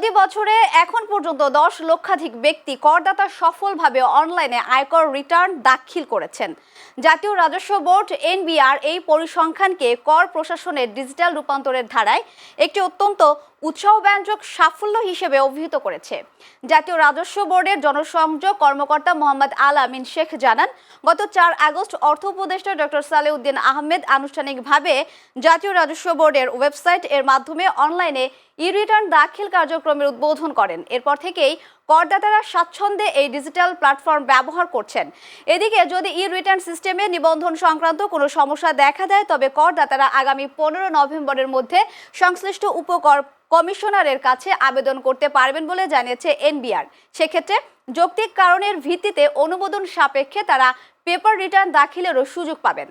চলতি বছরে এখন পর্যন্ত দশ লক্ষাধিক ব্যক্তি করদাতা সফলভাবে অনলাইনে আয়কর রিটার্ন দাখিল করেছেন। জাতীয় রাজস্ব বোর্ড, এনবিআর এই পরিসংখ্যানকে কর প্রশাসনের ডিজিটাল রূপান্তরের ধারায় একটি অত্যন্ত উৎসাহব্যঞ্জক সাফল্য হিসেবে অভিহিত করেছে। জাতীয় রাজস্ব বোর্ডের জনসংযোগ কর্মকর্তা মোহাম্মদ আল আমিন শেখ জানান, গত চার আগস্ট অর্থ উপদেষ্টা ডক্টর সালেউদ্দিন আহমেদ আনুষ্ঠানিকভাবে জাতীয় রাজস্ব বোর্ডের ওয়েবসাইট এর মাধ্যমে অনলাইনে ই রিটার্ন দাখিল কার্যক্রমের উদ্বোধন করেন। এরপর থেকেই করদাতারা স্বাচ্ছন্দ্যে এই ডিজিটাল প্ল্যাটফর্ম ব্যবহার করছেন। এদিকে যদি ই রিটার্ন সিস্টেমে নিবন্ধন সংক্রান্ত কোনো সমস্যা দেখা দেয়, তবে করদাতারা আগামী পনেরো নভেম্বরের মধ্যে সংশ্লিষ্ট উপকর কমিশনারের কাছে আবেদন করতে পারবেন বলে জানিয়েছে এনবিআর। সেক্ষেত্রে যৌক্তিক কারণের ভিত্তিতে অনুমোদন সাপেক্ষে তারা পেপার রিটার্ন দাখিলেরও সুযোগ পাবেন।